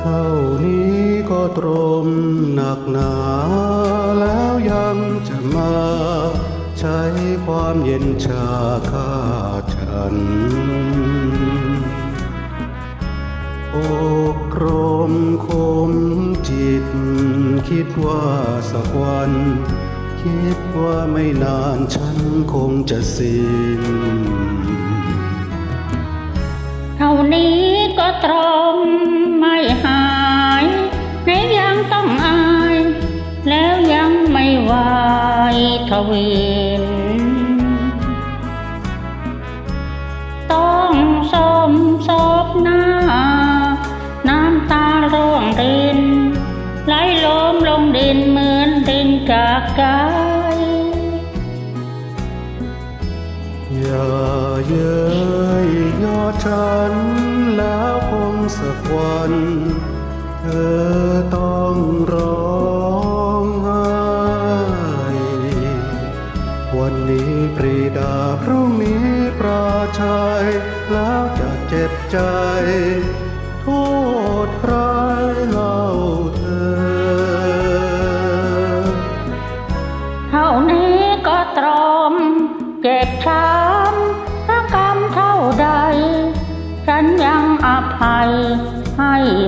เท่านี้ก็ตรมหนักหนาแล้วยังจะมา ใช้ความเย็นชาฆ่าฉัน โอกรมคมจิต คิดว่าสักวัน คิดว่าไม่นานฉันคงจะสิ้นเท่านี้ก็ตรม หายในยังต้องอาย แล้วยังไม่ไหวทวินต้องสมศพหน้า น้ำตาร่วงรินไหลล้มลงดินเหมือนดินจากใจอย่าเย้ยยอฉัน วัน เธอต้องร้องไห้วันนี้ปรีดาพรุ่งนี้ปราชัย แล้วจะเจ็บใจ โทษใครเล่าเธอ เท่านี้ก็ตรอม เจ็บช้ำถ้ากรรมเท่าใด ฉันยังอภัย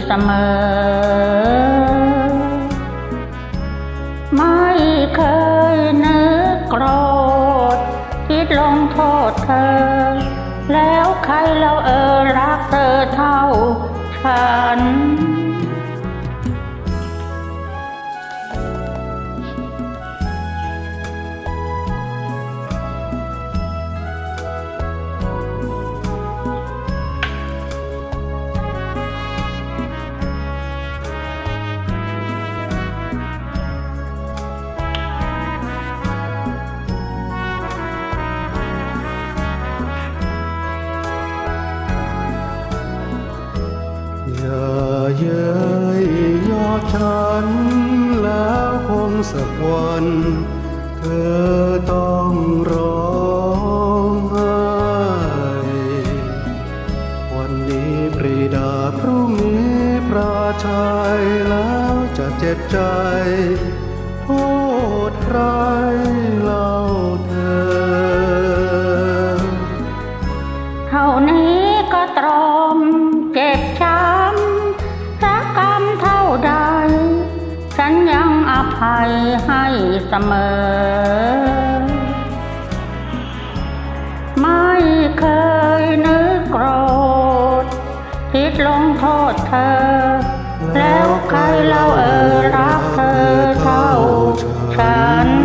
เสมอ ไม่เคยนึกโกรธ คิดลงโทษเธอ แล้วใครเราเออรักเธอเท่าฉันอ ฉันแล้วคงสักวัน เธอต้องร้องไห้วันนี้ปรีดาพรุ่งนี้ปราชัยแล้วจะเจ็บใจ โทษใคร ให้เสมอ ไม่เคยนึกโกรธ คิดลงโทษเธอ แล้วใครเราเออรักเธอเท่าฉัน